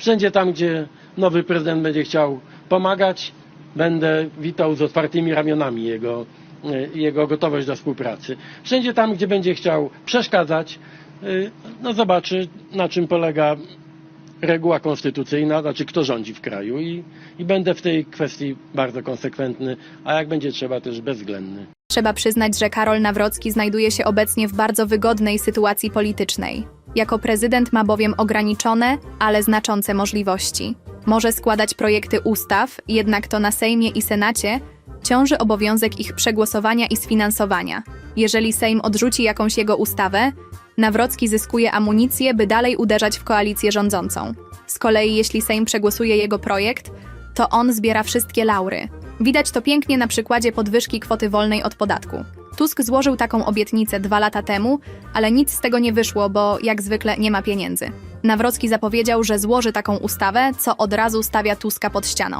Wszędzie tam, gdzie nowy prezydent będzie chciał pomagać, będę witał z otwartymi ramionami jego, e, jego gotowość do współpracy. Wszędzie tam, gdzie będzie chciał przeszkadzać, e, no zobaczy, na czym polega reguła konstytucyjna, znaczy kto rządzi w kraju i, i będę w tej kwestii bardzo konsekwentny, a jak będzie trzeba też bezwzględny. Trzeba przyznać, że Karol Nawrocki znajduje się obecnie w bardzo wygodnej sytuacji politycznej. Jako prezydent ma bowiem ograniczone, ale znaczące możliwości. Może składać projekty ustaw, jednak to na Sejmie i Senacie ciąży obowiązek ich przegłosowania i sfinansowania. Jeżeli Sejm odrzuci jakąś jego ustawę, Nawrocki zyskuje amunicję, by dalej uderzać w koalicję rządzącą. Z kolei jeśli Sejm przegłosuje jego projekt, to on zbiera wszystkie laury. Widać to pięknie na przykładzie podwyżki kwoty wolnej od podatku. Tusk złożył taką obietnicę dwa lata temu, ale nic z tego nie wyszło, bo jak zwykle nie ma pieniędzy. Nawrocki zapowiedział, że złoży taką ustawę, co od razu stawia Tuska pod ścianą.